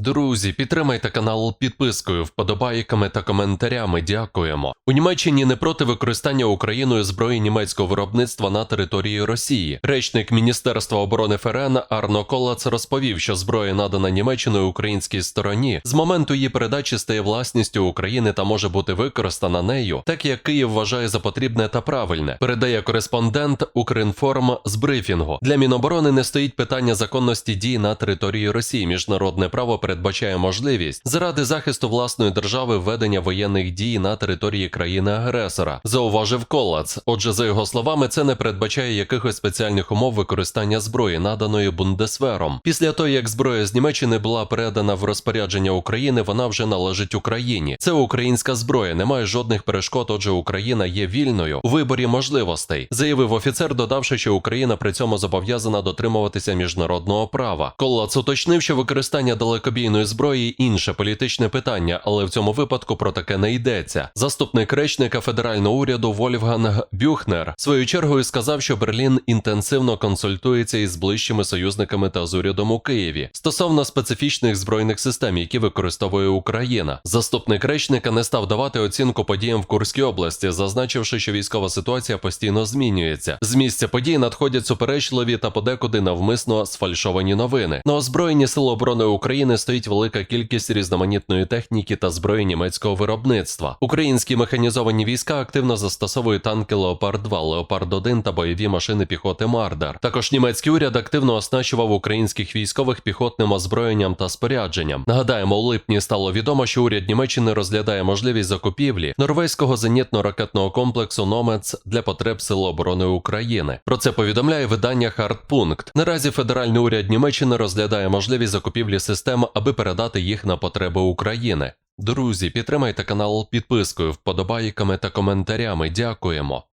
Друзі, підтримайте канал підпискою, вподобайками та коментарями. Дякуємо. У Німеччині не проти використання Україною зброї німецького виробництва на території Росії. Речник Міністерства оборони ФРН Арно Колац розповів, що зброя надана Німеччиною українській стороні з моменту її передачі стає власністю України та може бути використана нею, так як Київ вважає за потрібне та правильне. Передає кореспондент Укрінформ з брифінгу. Для Міноборони не стоїть питання законності дій на території Росії. Міжнародне право передбачає можливість заради захисту власної держави введення воєнних дій на території країни-агресора, зауважив Колац. Отже, за його словами, це не передбачає якихось спеціальних умов використання зброї, наданої Бундесвером. Після того, як зброя з Німеччини була передана в розпорядження України, вона вже належить Україні. Це українська зброя, немає жодних перешкод. Отже, Україна є вільною у виборі можливостей, заявив офіцер, додавши, що Україна при цьому зобов'язана дотримуватися міжнародного права. Колац уточнив, що використання далекобійної зброї інше політичне питання, але в цьому випадку про таке не йдеться. Заступник речника федерального уряду Вольфганг Бюхнер своєю чергою сказав, що Берлін інтенсивно консультується із ближчими союзниками та з урядом у Києві стосовно специфічних збройних систем, які використовує Україна. Заступник речника не став давати оцінку подіям в Курській області, зазначивши, що військова ситуація постійно змінюється. З місця подій надходять суперечливі та подекуди навмисно сфальшовані новини. На озброєнні сил оборони України стоїть велика кількість різноманітної техніки та зброї німецького виробництва. Українські механізовані війська активно застосовують танки Леопард 2 Леопард 1 та бойові машини піхоти Мардар. Також німецький уряд активно оснащував українських військових піхотним озброєнням та спорядженням. Нагадаємо, у липні стало відомо, що уряд Німеччини розглядає можливість закупівлі норвезького зенітно-ракетного комплексу Номец для потреб Сил оборони України. Про це повідомляє видання Хартпункт. Наразі федеральний уряд Німеччини розглядає можливість закупівлі систем, аби передати їх на потреби України. Друзі, підтримайте канал підпискою, вподобайками та коментарями. Дякуємо.